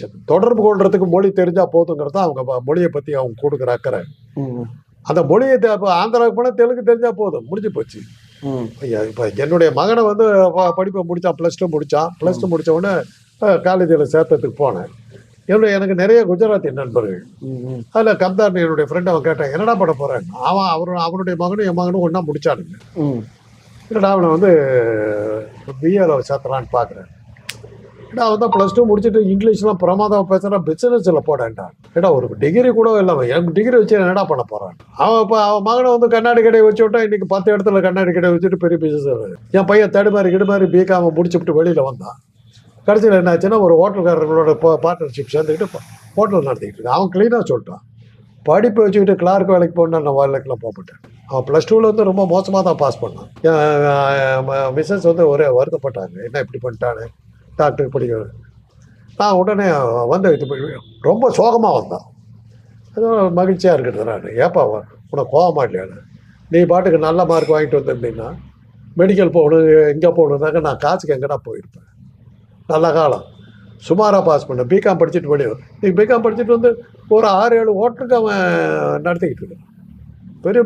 Communication தொடர்பு கொள்றதுக்கு மொழி தெரிஞ்சா போதுங்கிறது அவங்க மொழியை பத்தி அவங்க கொடுக்குற அக்கறை. அந்த மொழியை ஆந்திராவுக்கு போனால் தெலுங்கு தெரிஞ்சா போதும். முடிஞ்சு போச்சு. இப்ப என்னுடைய மகனை வந்து படிப்பை முடிச்சான் ப்ளஸ் டூ முடிச்சான். ப்ளஸ் டூ முடிச்ச உடனே காலேஜில் சேர்த்ததுக்கு போனேன். என்னுடைய எனக்கு நிறைய குஜராத்தி நண்பர்கள். அதில் கம்தார் என்னுடைய ஃப்ரெண்ட் அவன் கேட்டான் என்னடா பண்ண போறேன் அவன் அவரு அவனுடைய மகனும் என் மகனும் ஒன்றா முடிச்சானுங்க. என்னடா அவனை வந்து பிஏல சேர்த்தலான்னு பார்க்குறேன் ஏடா அவன் தான் ப்ளஸ் டூ முடிச்சுட்டு இங்கிலீஷ்லாம் பிரமாதம் பேசுகிறான் பிஸ்னஸில் போடான்ட்டான் ஏடா ஒரு டிகிரி கூட இல்லாமல் எனக்கு டிகிரி வச்சு என்னடா பண்ண போகிறான் அவன் இப்போ அவன் மகனை வந்து கண்ணாடி கடையை வச்சு விட்டா இன்னைக்கு பத்து இடத்துல கண்ணாடி கடையை வச்சுட்டு பெரிய பிஸ்னஸ் என் பையன் தடுமாறி கிடுமாறி பிகாம முடிச்சுட்டு வெளியில் வந்தான். கடைசியில் என்னாச்சுன்னா ஒரு ஹோட்டல்காரர்களோட பார்ட்னர்ஷிப் சேர்ந்துக்கிட்டு ஹோட்டல் நடத்திக்கிட்டு இருக்கான். அவன் க்ளீனாக சொல்லிட்டான். படிப்பு வச்சுக்கிட்டு கிளார்க் வேலைக்கு போனால் நான் வேலைக்கெலாம் போகப்பட்டேன். அவன் ப்ளஸ் டூவில் வந்து ரொம்ப மோசமாக தான் பாஸ் பண்ணான். மிஸ்ஸஸ் வந்து ஒரே வருத்தப்பட்டாங்க. என்ன இப்படி பண்ணிட்டானு? டாக்டர் படிக்க நான் உடனே வந்து இது ரொம்ப சோகமாக வந்தான். அது மகிழ்ச்சியாக இருக்கிறது நான். ஏப்பா உனக்கு கோவமா இல்லையானு நீ பாட்டுக்கு நல்ல மார்க் வாங்கிட்டு வந்திருந்தீங்கன்னா மெடிக்கல் போகணும் எங்கே போகணுன்னாக்க நான் காசுக்கு எங்கடா போயிருப்பேன்? நல்ல காலம். சுமாராக பாஸ் பண்ண பிகாம் படிச்சுட்டு வெளியே நீ பிகாம் படிச்சுட்டு வந்து ஒரு ஆறு ஏழு ஹோட்டலுக்கு அவன் நடத்திக்கிட்டு இருக்கான். பெரிய